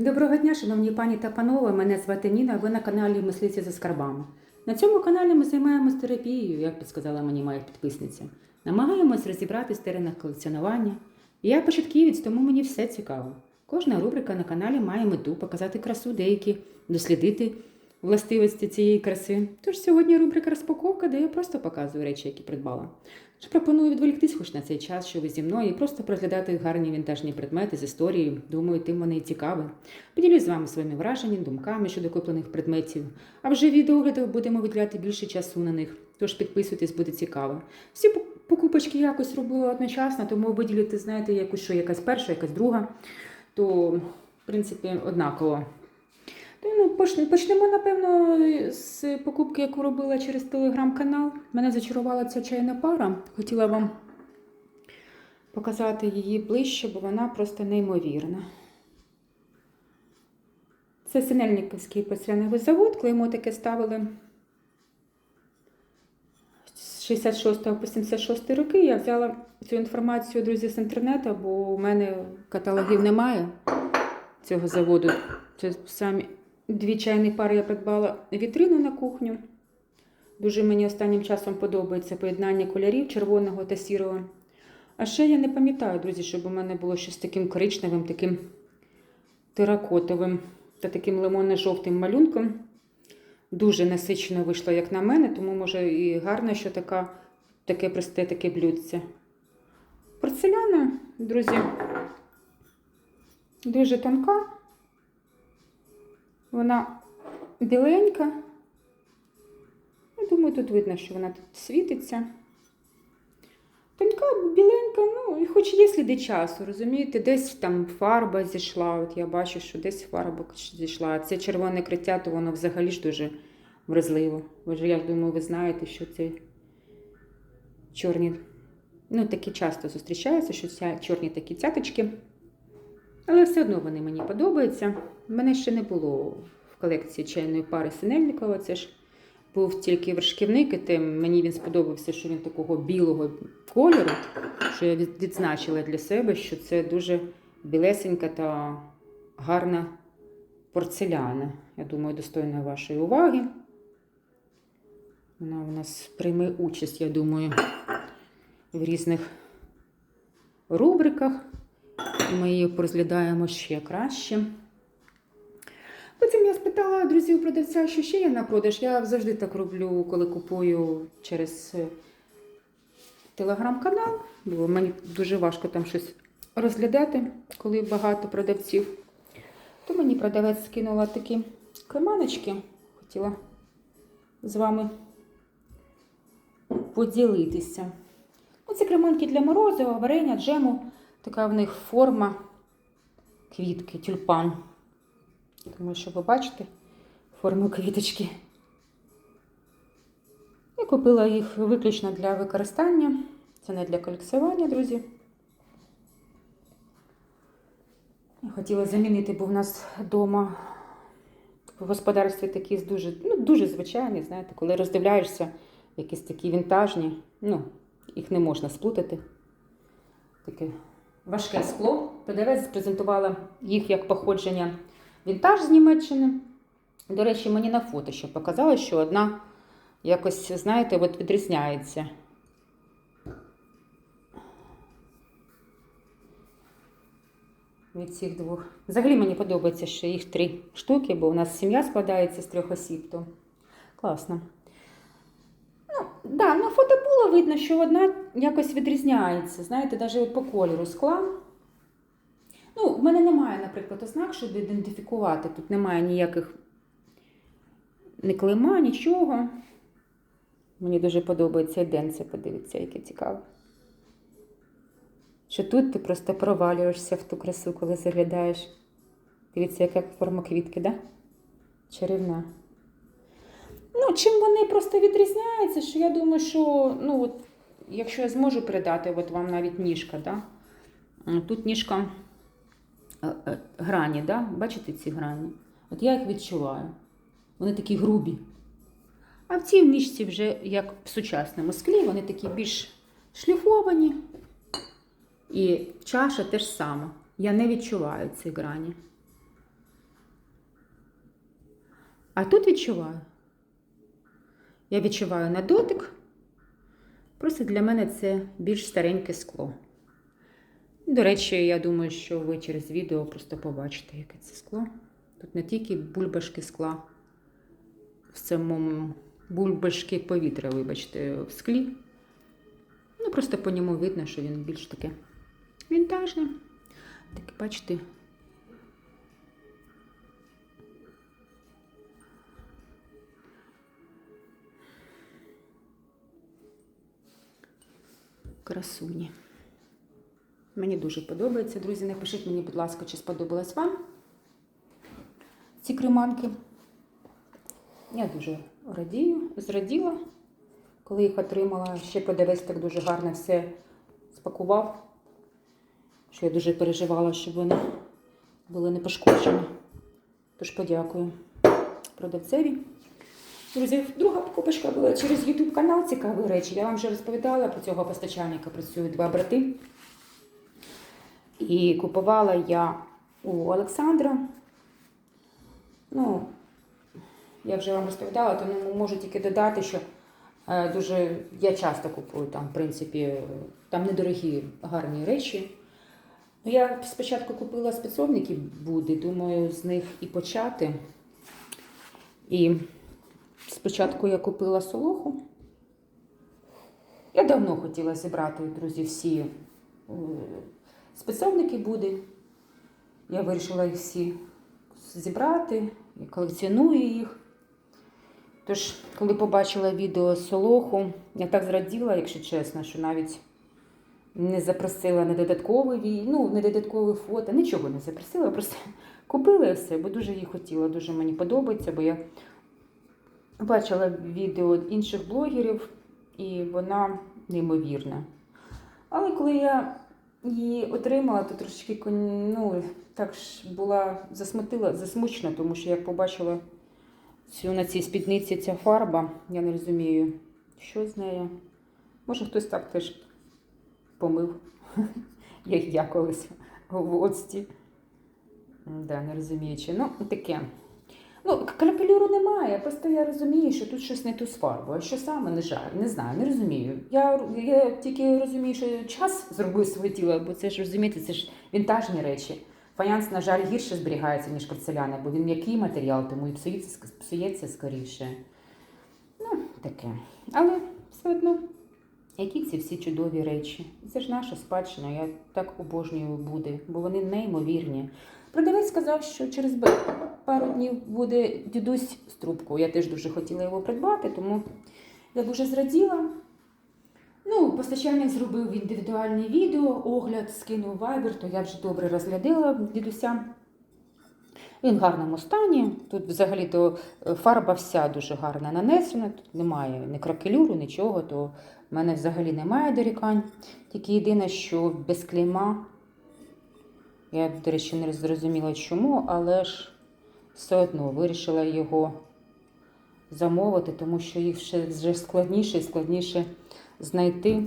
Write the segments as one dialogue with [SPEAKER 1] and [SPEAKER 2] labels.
[SPEAKER 1] Доброго дня, шановні пані та панове. Мене звати Ніна. Ви на каналі Мислиці за скарбами. На цьому каналі ми займаємось терапією, як підсказала мені моя підписниця. Намагаємось розібратись в теренах колекціонування. Я початківець, тому мені все цікаво. Кожна рубрика на каналі має мету показати красу деякі, дослідити властивості цієї краси. Тож сьогодні рубрика розпаковка, де я просто показую речі, які придбала. Тож пропоную відволіктись хоч на цей час, що ви зі мною, і просто проглядати гарні вінтажні предмети з історії. Думаю, тим вони і цікаві. Поділюсь з вами своїми враженнями, думками щодо куплених предметів. А вже відеоглядах будемо виділяти більше часу на них. Тож підписуйтесь, буде цікаво. Всі покупочки якось робила одночасно, тому виділити, знаєте, якусь що якась перша, якась друга, то в принципі однаково. Ну, почнемо, напевно, з покупки, яку робила через телеграм-канал. Мене зачарувала ця чайна пара. Хотіла вам показати її ближче, бо вона просто неймовірна. Це Синельниковський порцеляновий завод, клеймо таке ставили з 66 по 76 роки. Я взяла цю інформацію, друзі, з інтернету, бо у мене каталогів немає цього заводу. Це самі дві чайні пари я придбала вітрину на кухню. Дуже мені останнім часом подобається поєднання кольорів червоного та сірого. А ще я не пам'ятаю, друзі, щоб у мене було щось таким коричневим, таким теракотовим та таким лимонно-жовтим малюнком. Дуже насичено вийшло, як на мене, тому може і гарно, що така, таке просте таке блюдце. Порцеляна, друзі, дуже тонка. Вона біленька. Я думаю, тут видно, що вона тут світиться. Тонка, біленька, ну, хоч є сліди часу, розумієте, десь там фарба зійшла. От я бачу, що десь фарба зійшла. Це червоне криття, то воно взагалі ж дуже вразливо. Ж, я думаю, ви знаєте, що це чорні, ну, такі часто зустрічаються, що це чорні такі цяточки. Але все одно вони мені подобаються. У мене ще не було в колекції чайної пари Синельникова. Це ж був тільки вершківник, і тим мені він сподобався, що він такого білого кольору, що я відзначила для себе, що це дуже білесенька та гарна порцеляна. Я думаю, достойна вашої уваги. Вона у нас прийме участь, я думаю, в різних рубриках. Ми її порозглядаємо ще краще. Потім я спитала друзів продавця, що ще є на продаж. Я завжди так роблю, коли купую через е, телеграм-канал, бо мені дуже важко там щось розглядати, коли багато продавців. То мені продавець скинула такі креманочки. Хотіла з вами поділитися. Це креманки для морозива, варення, джему. Така в них форма квітки, тюльпан. Тому що ви бачите форму квіточки. Я купила їх виключно для використання. Це не для колекціювання, друзі. Хотіла замінити, бо в нас вдома в господарстві такі дуже, ну, дуже звичайні, знаєте, коли роздивляєшся якісь такі вінтажні, ну, їх не можна сплутати. Таке важке скло. Продавець презентувала їх як походження вінтаж з Німеччини. До речі, мені на фото ще показали, що одна якось, знаєте, от відрізняється. Від цих двох. Взагалі мені подобається, що їх три штуки, бо у нас сім'я складається з трьох осіб, то класно. Да, на фото було видно, що одна якось відрізняється. Знаєте, навіть по кольору скла. Ну, в мене немає, наприклад, ознак, щоб ідентифікувати. Тут немає ніяких ні клейма, нічого. Мені дуже подобається денце, подивіться, яке цікаве. Що тут ти просто провалюєшся в ту красу, коли заглядаєш. Дивіться, яка форма квітки, да? Чарівна. Ну, чим вони просто відрізняються, що я думаю, що ну, от, якщо я зможу передати от вам навіть ніжка, да? Тут ніжка е, е, грані, да? бачите ці грані? От я їх відчуваю. Вони такі грубі. А в цій ніжці вже, як в сучасному склі, вони такі більш шліфовані. І чаша теж сама. Я не відчуваю ці грані. А тут відчуваю. Я відчуваю на дотик. Просто для мене це більш стареньке скло. До речі, я думаю, що ви через відео просто побачите, яке це скло. Тут не тільки бульбашки скла, в самому бульбашки повітря, вибачте, в склі. Ну, просто по ньому видно, що він більш таке вінтажне. Таке, бачите. Красуні. Мені дуже подобається. Друзі, напишіть мені, будь ласка, чи сподобалось вам ці креманки. Я дуже радію, зраділа, коли їх отримала. Ще продавець так дуже гарно все спакував, що я дуже переживала, щоб вони були не пошкоджені. Тож подякую продавцеві. Друзі, друга покупочка була через YouTube канал цікаві речі. Я вам вже розповідала про цього постачальника. Працюють два брати. І купувала я у Олександра. Ну, я вже вам розповідала, тому можу тільки додати, що е, дуже я часто купую там, в принципі, там недорогі гарні речі. Ну, я спочатку купила спецовники буде, думаю, з них і почати. І спочатку я купила солоху. Я давно хотіла зібрати, друзі, всі е, спецовники буде. Я вирішила їх всі зібрати, я колекціоную їх. Тож, коли побачила відео Солоху, я так зраділа, якщо чесно, що навіть не запросила на додатковий, ві- ну, не додаткове фото, нічого не запросила, просто купила і все, бо дуже її хотіла, дуже мені подобається, бо я бачила відео інших блогерів, і вона неймовірна. Але коли я її отримала, то трошки кон- ну, так ж була засмутила, засмучена, тому що як побачила цю на цій спідниці ця фарба, я не розумію, що з нею. Може, хтось так теж помив, як я колись в оцті. Да, не розуміючи. Ну, таке. Ну, калькулюру немає, просто я розумію, що тут щось не ту з. А що саме не жаль, не знаю, не розумію. Я, я тільки розумію, що час зробив своє тіло, бо це ж розумієте, це ж вінтажні речі. Фаянс, на жаль, гірше зберігається, ніж порцеляна, бо він м'який матеріал, тому і псується, псується скоріше. Ну, таке. Але все одно, які ці всі чудові речі. Це ж наша спадщина, я так обожнюю буде, бо вони неймовірні. Продавець сказав, що через пару днів буде дідусь з трубкою. Я теж дуже хотіла його придбати, тому я дуже зраділа. Ну, постачальник зробив індивідуальне відео, огляд скинув вайбер, то я вже добре розглядила дідуся. Він в гарному стані. Тут взагалі-то е, фарба вся дуже гарно нанесена. Тут немає ні кракелюру, нічого, то в мене взагалі немає дорікань. Тільки єдине, що без клейма. Я, до речі, не зрозуміла чому, але ж все одно вирішила його замовити, тому що їх ще складніше і складніше знайти.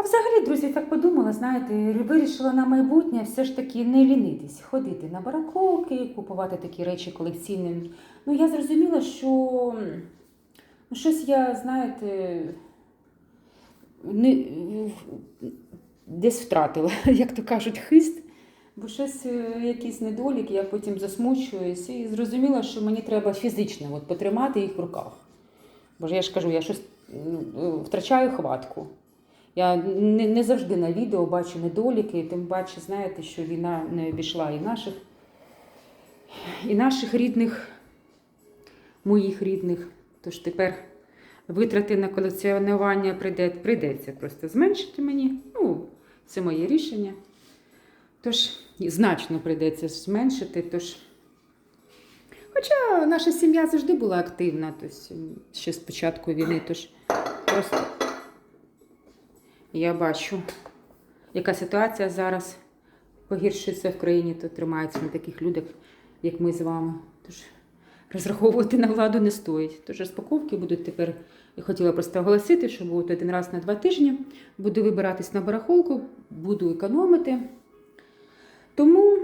[SPEAKER 1] А взагалі, друзі, так подумала, знаєте, вирішила на майбутнє все ж таки не лінитись, ходити на барахолки, купувати такі речі колекційним. Ну, я зрозуміла, що ну, щось я, знаєте, не, десь втратила, як то кажуть, хист. Бо щось, е, якісь недоліки, я потім засмучуюсь і зрозуміла, що мені треба фізично от, потримати їх в руках. Бо ж я ж кажу, я щось ну, втрачаю хватку. Я не, не завжди на відео бачу недоліки, тим паче, знаєте, що війна не обійшла і наших, і наших рідних, моїх рідних. Тож тепер витрати на колекціонування прийде, прийдеться просто зменшити мені. Ну, це моє рішення. Тож значно прийдеться зменшити. Тож... Хоча наша сім'я завжди була активна, тобто ще з початку війни, тож просто я бачу, яка ситуація зараз погіршується в країні, то тримається на таких людях, як ми з вами. Тож розраховувати на владу не стоїть. Тож розпаковки будуть тепер. Я хотіла просто оголосити, що будуть один раз на два тижні. Буду вибиратись на барахолку, буду економити. Тому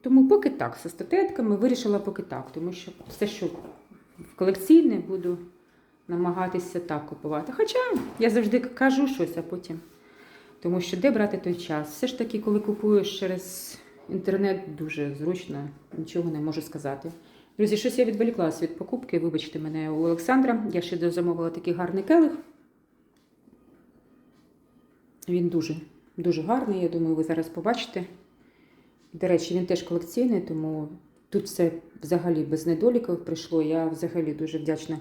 [SPEAKER 1] Тому поки так, зі статуетками вирішила поки так, тому що все, що в колекційне, буду намагатися так купувати. Хоча я завжди кажу щось, а потім. Тому що де брати той час? Все ж таки, коли купуєш через інтернет, дуже зручно, нічого не можу сказати. Друзі, щось я відволіклася від покупки. Вибачте мене у Олександра. Я ще замовила такий гарний келих. Він дуже, дуже гарний, я думаю, ви зараз побачите. До речі, він теж колекційний, тому тут все взагалі без недоліків прийшло. Я взагалі дуже вдячна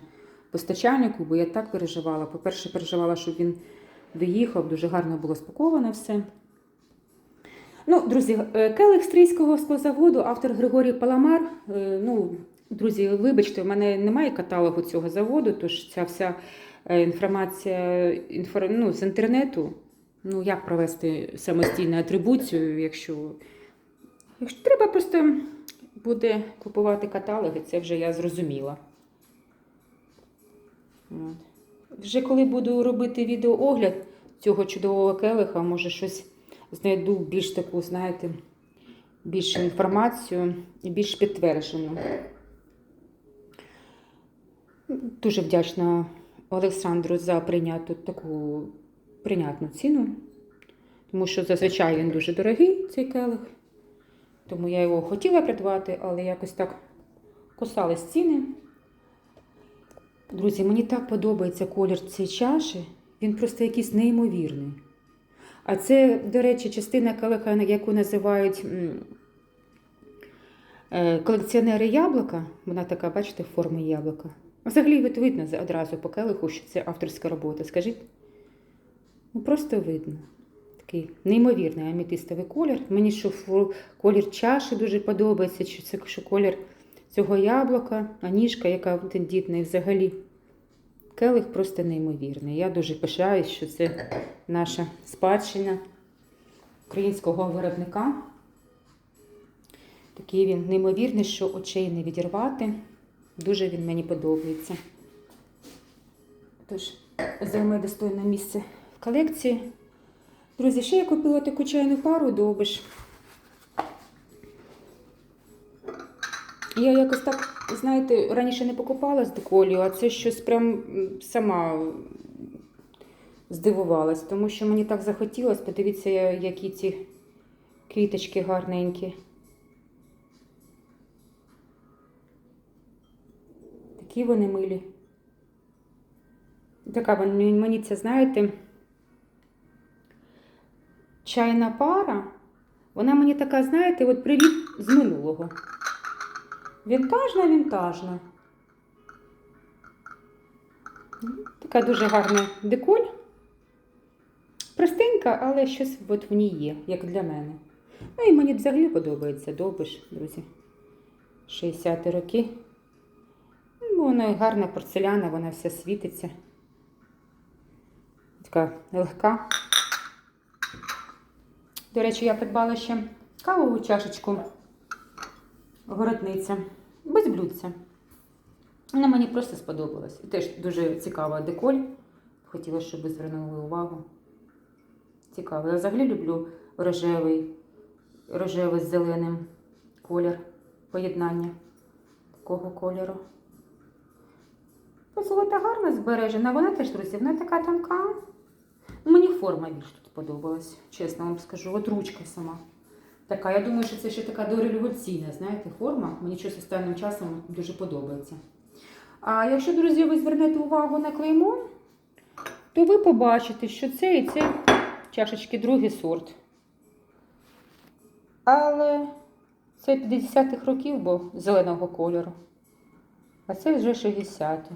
[SPEAKER 1] постачальнику, бо я так переживала. По-перше, переживала, щоб він доїхав, дуже гарно було спаковано все. Ну, друзі, е, келих стрийського склозаводу, автор Григорій Паламар. Е, Ну, друзі, вибачте, в мене немає каталогу цього заводу, тож ця вся е, інформація інфор... ну, з інтернету. Ну, як провести самостійну атрибуцію, якщо, якщо треба просто буде купувати каталоги, це вже я зрозуміла. Вже коли буду робити відеоогляд цього чудового келиха, може щось знайду більш таку, знаєте, більшу інформацію і більш підтверджену. Дуже вдячна Олександру за прийняту таку прийнятну ціну, тому що зазвичай він дуже дорогий, цей келих. Тому я його хотіла придбати, але якось так кусались ціни. Друзі, мені так подобається колір цієї чаші. Він просто якийсь неймовірний. А це, до речі, частина келиха, яку називають е, колекціонери яблука. Вона така, бачите, в формі яблука. Взагалі видно одразу по келиху, що це авторська робота. Скажіть? Ну, просто видно. Такий неймовірний аметистовий колір. Мені що колір чаші дуже подобається, що це що колір цього яблука, а ніжка, яка тендітна, і взагалі. Келих просто неймовірний. Я дуже пишаюсь, що це наша спадщина українського виробника. Такий він неймовірний, що очей не відірвати. Дуже він мені подобається. Тож, займе достойне місце в колекції. Друзі, ще я купила таку чайну пару довбиш. Я якось так, знаєте, раніше не покупала з деколію, а це щось прям сама здивувалась, тому що мені так захотілося. Подивіться, які ці квіточки гарненькі. Такі вони милі. Така мені це, знаєте, чайна пара. Вона мені така, знаєте, от привіт з минулого. Вінтажна, вінтажна. Така дуже гарна деколь. Простенька, але щось от в ній є, як для мене. Ну і мені взагалі подобається довбиш, друзі. 60-ті роки. Ну, Вона гарна порцеляна, вона вся світиться. Така легка. До речі, я придбала ще кавову чашечку городниця, без блюдця. Вона мені просто сподобалась. І теж дуже цікава деколь. Хотіла, щоб ви звернули увагу. Цікаво. Я взагалі люблю рожевий, рожевий з зеленим колір, поєднання такого кольору. Золота гарна збережена, вона теж, друзі, вона така тонка. Мені форма більш тут сподобалась, чесно вам скажу. От ручка сама. Така, я думаю, що це ще така дореволюційна, знаєте, форма. Мені щось останнім часом дуже подобається. А якщо, друзі, ви звернете увагу на клеймо, то ви побачите, що це і це чашечки другий сорт. Але це 50-х років, бо зеленого кольору. А це вже 60-ті.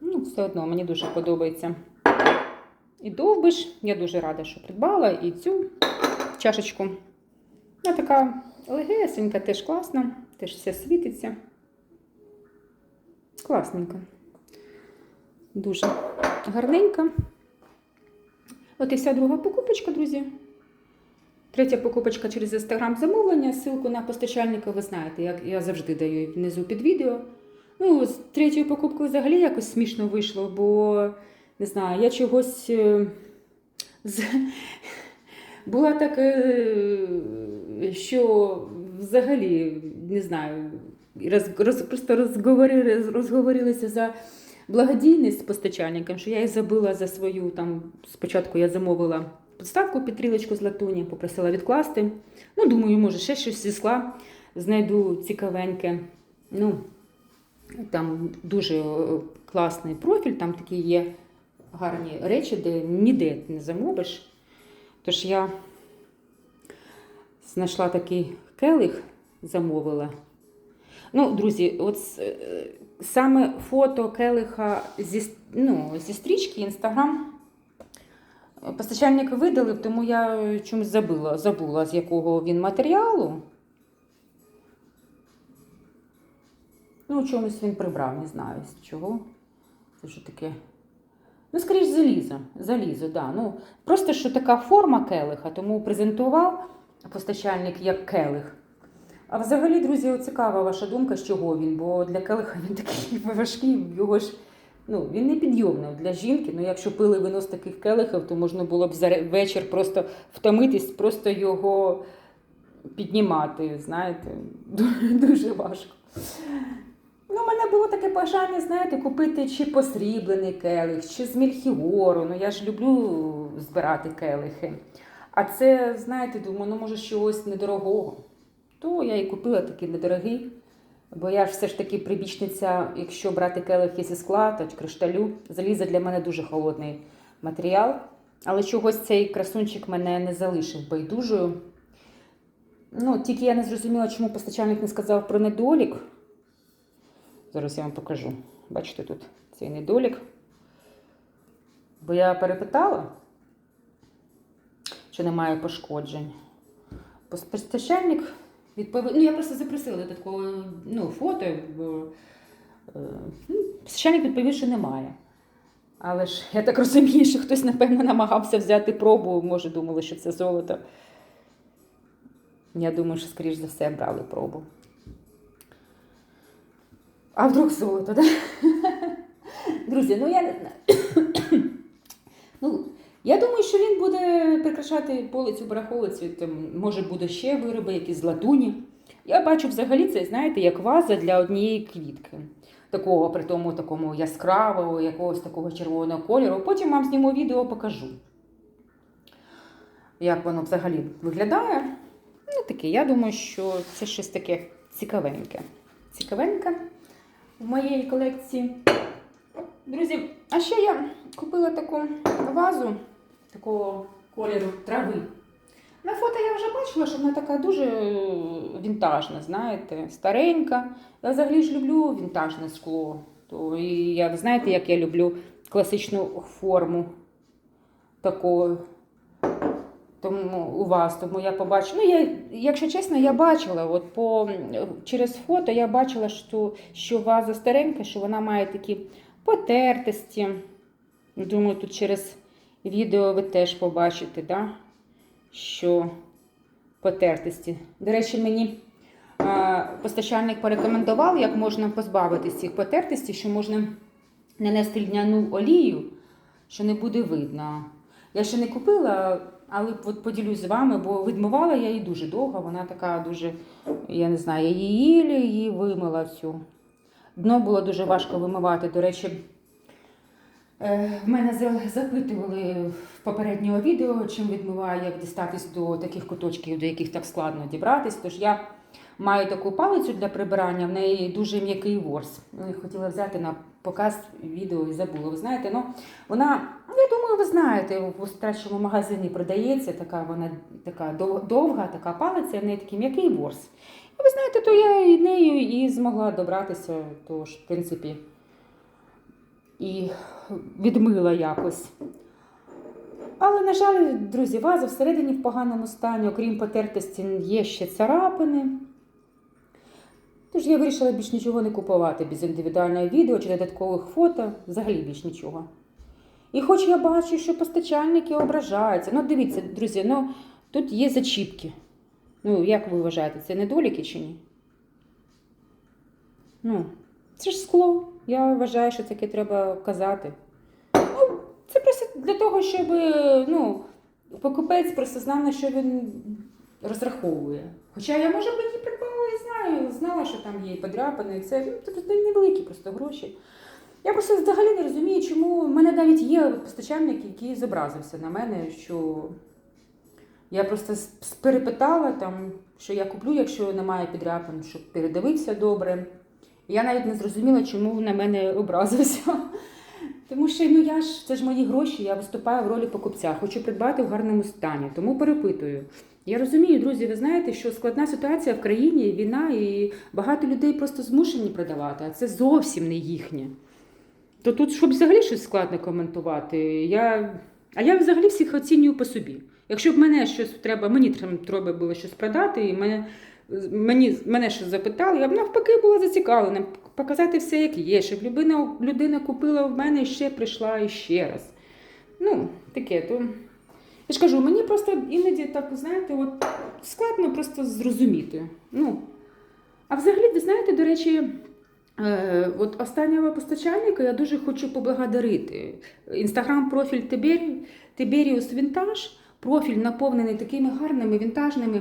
[SPEAKER 1] Ну, все одно мені дуже подобається. І довбиш. Я дуже рада, що придбала і цю чашечку. Вона така легесенька, теж класна, теж все світиться. Класненька. Дуже гарненька. От і вся друга покупочка, друзі. Третя покупочка через інстаграм замовлення. Ссылку на постачальника ви знаєте, як я завжди даю внизу під відео. Ну, з третьою покупкою взагалі якось смішно вийшло, бо не знаю, я чогось е, була так, е, що взагалі не знаю, роз, роз, просто розговорили, розговорилися за благодійність з постачальником, що я і забула за свою там. Спочатку я замовила підставку під трілочку з латуні, попросила відкласти. Ну, думаю, може, ще щось зі скла знайду цікавеньке. Ну, там дуже е, класний профіль, там такі є гарні речі, де ніде не замовиш. Тож я знайшла такий келих, замовила. Ну, друзі, от е, саме фото келиха зі, ну, зі стрічки Інстаграм постачальник видалив, тому я чомусь забула, забула, з якого він матеріалу. Ну, чомусь він прибрав, не знаю з чого. Це що таке? Ну, скоріш, залізо. Залізо, да. Ну, просто що така форма келиха, тому презентував постачальник як келих. А взагалі, друзі, цікава ваша думка, з чого він, бо для келиха він такий важкий, його ж ну, він не підйомний для жінки. Ну, якщо пили вино з таких келихів, то можна було б за вечір просто втомитись, просто його піднімати, знаєте, дуже, важко. Ну, у мене було таке бажання, знаєте, купити чи посріблений келих, чи з мільхіору. Ну, я ж люблю збирати келихи. А це, знаєте, думаю, ну може щось недорогого. То я і купила такий недорогий. Бо я ж все ж таки прибічниця, якщо брати келихи зі скла, то кришталю, залізо для мене дуже холодний матеріал. Але чогось цей красунчик мене не залишив байдужою. Ну, тільки я не зрозуміла, чому постачальник не сказав про недолік. Зараз я вам покажу. Бачите тут цей недолік. Бо я перепитала, чи немає пошкоджень. Постачальник відповів. Ну, я просто запросила додаткове ну, фото, бо е, ну, постачальник відповів, що немає. Але ж я так розумію, що хтось, напевно, намагався взяти пробу, може, думали, що це золото. Я думаю, що, скоріш за все, брали пробу. А вдруг золото, да? Друзі, ну я не знаю. ну, я думаю, що він буде прикрашати полицю барахолицю, там, може, буде ще вироби, якісь з латуні. Я бачу взагалі це, знаєте, як ваза для однієї квітки. Такого, при тому такому яскравого, якогось такого червоного кольору. Потім вам зніму відео, покажу. Як воно взагалі виглядає. Ну, таке, я думаю, що це щось таке цікавеньке. Цікавеньке в моєї колекції. Друзі, а ще я купила таку вазу такого кольору трави. На фото я вже бачила, що вона така дуже е, вінтажна, знаєте, старенька. Я взагалі ж люблю вінтажне скло. То і я, знаєте, як я люблю класичну форму такого. Тому у вас, тому я побачила. Ну, я, якщо чесно, я бачила, от по, через фото я бачила, що, що ваза старенька, що вона має такі потертості. Думаю, тут через відео ви теж побачите, да? що потертості. До речі, мені а, постачальник порекомендував, як можна позбавитися цих потертостей, що можна нанести льняну олію, що не буде видно. Я ще не купила, але от поділюсь з вами, бо відмивала я її дуже довго. Вона така дуже, я не знаю, її її вимила всю. Дно було дуже важко вимивати. До речі, е, в мене запитували в попереднього відео, чим відмиваю, як дістатись до таких куточків, до яких так складно дібратись. Тож я маю таку палицю для прибирання, в неї дуже м'який ворс. Ну, хотіла взяти на показ відео і забула. Ви знаєте, ну вона, ну, я думаю, ви знаєте, в старшому магазині продається така, вона така довга, така палиця, в неї такий м'який ворс. І ви знаєте, то я і нею і змогла добратися, тож, в принципі, і відмила якось. Але, на жаль, друзі, ваза всередині в поганому стані, окрім потертості, є ще царапини. Тож я вирішила більш нічого не купувати без індивідуального відео чи додаткових фото, взагалі більш нічого. І хоч я бачу, що постачальники ображаються. Ну, дивіться, друзі, ну тут є зачіпки. Ну, як ви вважаєте, це недоліки чи ні? Ну, це ж скло. Я вважаю, що таке треба казати. Ну, це просто для того, щоб ну, покупець просто знав, на що він розраховує. Хоча я, може би, її придбала і знала, що там є і подряпини, і це, ну, невеликі просто гроші. Я просто взагалі не розумію, чому в мене навіть є постачальник, який зобразився на мене, що я просто перепитала там, що я куплю, якщо немає підряпин, щоб передивився добре. Я навіть не зрозуміла, чому на мене образився. Тому що ну я ж це ж мої гроші, я виступаю в ролі покупця, хочу придбати в гарному стані. Тому перепитую. Я розумію, друзі, ви знаєте, що складна ситуація в країні, війна, і багато людей просто змушені продавати, а це зовсім не їхнє. То тут, щоб взагалі щось складно коментувати, я... а я взагалі всіх оцінюю по собі. Якщо б мене щось треба, мені треба було щось продати, і мене, мені, мене щось запитали, я б навпаки була зацікавлена показати все, як є, щоб людина, людина купила в мене і ще прийшла і ще раз. Ну, таке, то. Я ж кажу, мені просто іноді так, знаєте, от складно просто зрозуміти. Ну, а взагалі, знаєте, до речі, е, от останнього постачальника я дуже хочу поблагодарити. Інстаграм-профіль Тибері, Тиберіус Вінтаж, профіль наповнений такими гарними вінтажними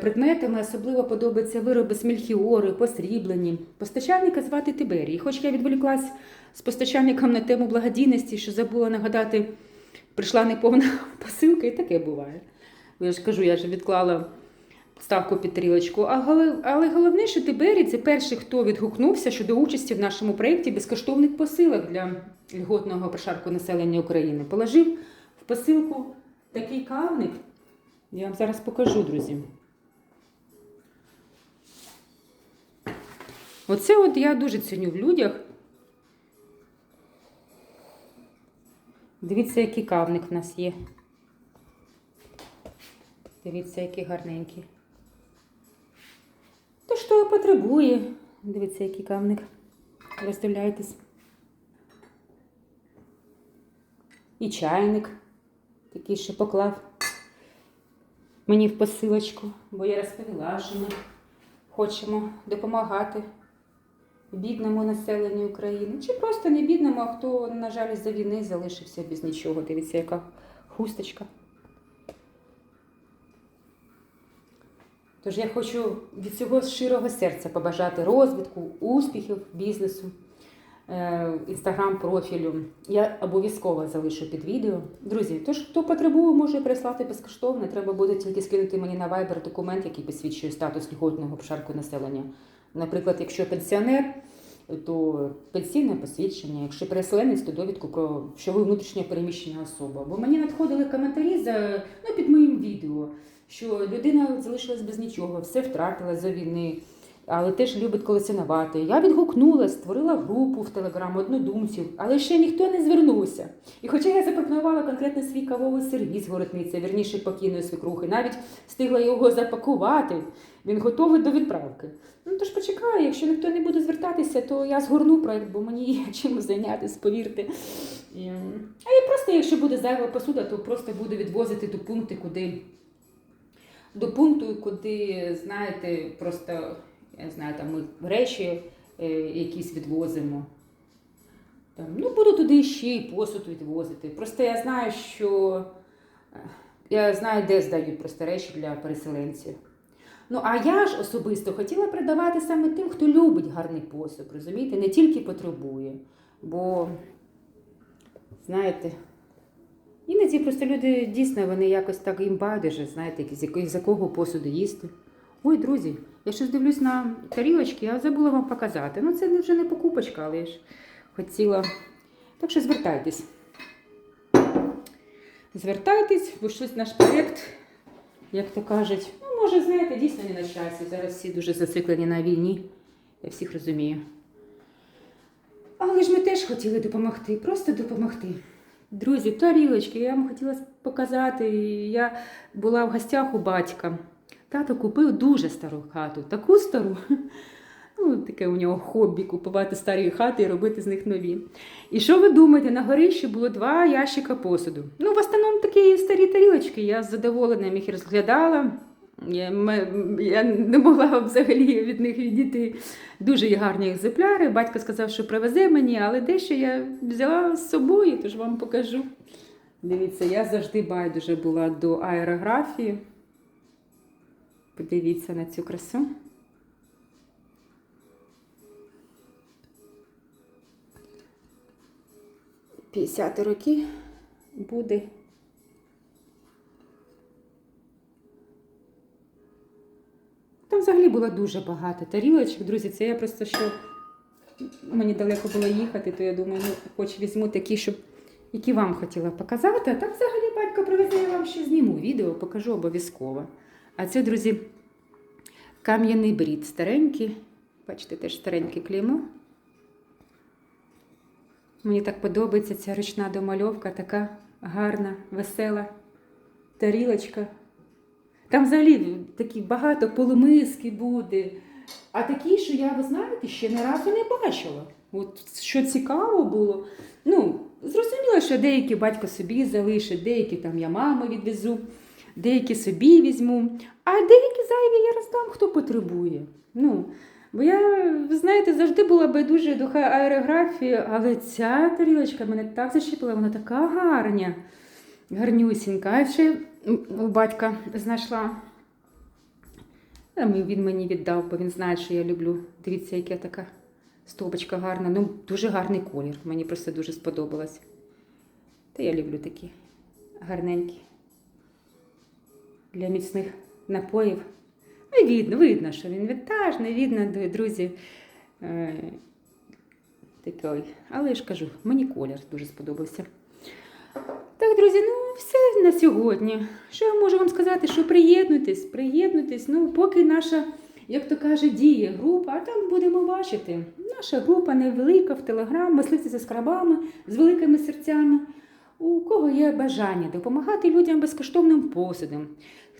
[SPEAKER 1] предметами. Особливо подобаються вироби з мельхіори, посріблені. Постачальника звати Тиберій. Хоч я відволіклась з постачальником на тему благодійності, що забула нагадати, прийшла неповна посилка, і таке буває. Я ж кажу, я ж відклала ставку під тарілочку. А Але головне, що Тиберій це перший, хто відгукнувся щодо участі в нашому проєкті безкоштовних посилок для льготного прошарку населення України. Положив в посилку такий кавник. Я вам зараз покажу, друзі. Оце от я дуже ціню в людях. Дивіться, який кавник в нас є. Дивіться, який гарненький. То що потребує? Дивіться, який кавник. Роздивляйтесь. І чайник. Такий ще поклав мені в посилочку, бо я розповіла, що ми хочемо допомагати бідному населенню України. Чи просто не бідному, а хто, на жаль, за війни залишився без нічого. Дивіться, яка хусточка. Тож я хочу від цього щирого серця побажати розвитку, успіхів бізнесу, інстаграм-профілю. Я обов'язково залишу під відео. Друзі, тож хто потребує, може прислати безкоштовно. Треба буде тільки скинути мені на Viber документ, який посвідчує статус льготного пошарку населення. Наприклад, якщо пенсіонер, то пенсійне посвідчення, якщо переселенець, то довідку про що ви внутрішньо переміщена особа. Бо мені надходили коментарі за ну, під моїм відео, що людина залишилась без нічого, все втратила за війни, але теж любить колекціонувати. Я відгукнула, створила групу в Телеграм однодумців, але ще ніхто не звернувся. І хоча я запропонувала конкретно свій кавовий сервіс городниця, вірніше покійної свекрухи, навіть встигла його запакувати, він готовий до відправки. Ну тож почекаю, якщо ніхто не буде звертатися, то я згорну проект, бо мені є чим зайнятися, повірте. А і просто, якщо буде зайва посуда, то просто буду відвозити до пункту, куди до пункту, куди, знаєте, просто я знаю, там ми речі е, якісь відвозимо. Там, ну, буду туди ще й посуд відвозити. Просто я знаю, що е, я знаю, де здають просто речі для переселенців. Ну, а я ж особисто хотіла продавати саме тим, хто любить гарний посуд, розумієте, не тільки потребує. Бо, знаєте, іноді просто люди дійсно вони якось так їм байдуже, знаєте, з якого посуду їсти. Ой, друзі, я щось дивлюсь на тарілочки, я забула вам показати. Ну, це вже не покупочка, але я ж хотіла. Так що звертайтесь. Звертайтесь, бо щось наш проєкт, як то кажуть, ну, може, знаєте, дійсно не на часі. Зараз всі дуже зациклені на війні. Я всіх розумію. Але ж ми теж хотіли допомогти, просто допомогти. Друзі, тарілочки, я вам хотіла показати. Я була в гостях у батька. Тато купив дуже стару хату, таку стару. Ну, таке у нього хобі купувати старі хати і робити з них нові. І що ви думаєте, на горищі було два ящика посуду. Ну, в основному такі старі тарілочки. Я з задоволенням їх розглядала. Я, я не могла взагалі від них відійти дуже гарні екземпляри. Батько сказав, що привезе мені, але дещо я взяла з собою, тож вам покажу. Дивіться, я завжди байдуже була до аерографії. Подивіться на цю красу. П'ятдесяти роки буде. Там взагалі було дуже багато тарілочок, друзі. Це я просто що мені далеко було їхати, то я думаю, ну хоч візьму такі, щоб які вам хотіла показати. А так взагалі батько привезе, я вам ще зніму відео, покажу обов'язково. А це, друзі, кам'яний брід старенький. Бачите, теж стареньке клеймо. Мені так подобається ця ручна домальовка, така гарна, весела тарілочка. Там взагалі такі багато полумиски буде. А такі, що я, ви знаєте, ще не разу не бачила. От що цікаво було. Ну, зрозуміло, що деякі батько собі залишить, деякі там я маму відвезу, деякі собі візьму, а деякі зайві я роздам, хто потребує. Ну, бо я, ви знаєте, завжди була байдуже до аерографії, але ця тарілочка мене так зачепила, вона така гарня, гарнюсінька. А ще у батька знайшла. Він мені віддав, бо він знає, що я люблю. Дивіться, яка така стопочка гарна. Ну, дуже гарний колір. Мені просто дуже сподобалось. Та я люблю такі гарненькі. Для міцних напоїв. Ну, видно, видно, що він вінтажний, видно, друзі. Е, такий. Але я ж кажу, мені колір дуже сподобався. Так, друзі, ну все на сьогодні. Що я можу вам сказати? Що приєднуйтесь, приєднуйтесь. Ну, поки наша, як то каже, діє група, а там будемо бачити. Наша група невелика в Телеграм, мисливці за скрабами, з великими серцями. У кого є бажання допомагати людям безкоштовним посудом,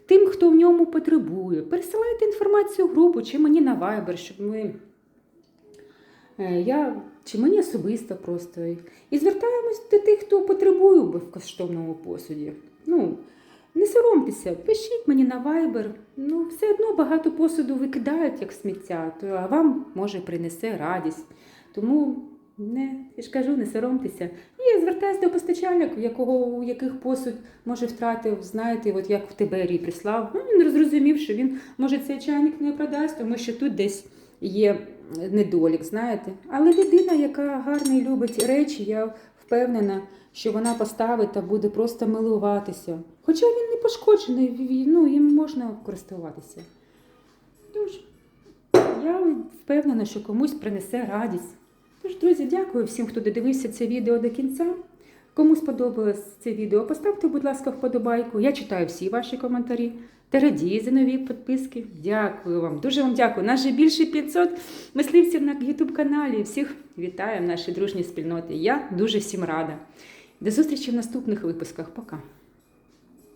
[SPEAKER 1] тим, хто в ньому потребує. Пересилайте інформацію в групу чи мені на Viber, щоб ми. Е, Я чи мені особисто просто. І звертаємось до тих, хто потребує в безкоштовному посуді. Ну, не соромтеся, пишіть мені на Viber. Ну, все одно багато посуду викидають як сміття, то, а вам може принесе радість. Тому не, я ж кажу, не соромтеся. І звертаюсь до постачальника, якого, у яких посуд може втратив, знаєте, от як в Тиберії прислав. Ну, він зрозумів, що він може цей чайник не продасть, тому що тут десь є недолік, знаєте. Але людина, яка гарно любить речі, я впевнена, що вона поставить та буде просто милуватися. Хоча він не пошкоджений, ну, їм можна користуватися. Тож, я впевнена, що комусь принесе радість. Тож, друзі, дякую всім, хто додивився це відео до кінця. Кому сподобалось це відео, поставте, будь ласка, вподобайку. Я читаю всі ваші коментарі. Та радію за нові підписки. Дякую вам. Дуже вам дякую. Нас же більше 500 мисливців на YouTube каналі. Всіх вітаю в нашій дружній спільноті. Я дуже всім рада. До зустрічі в наступних випусках. Пока.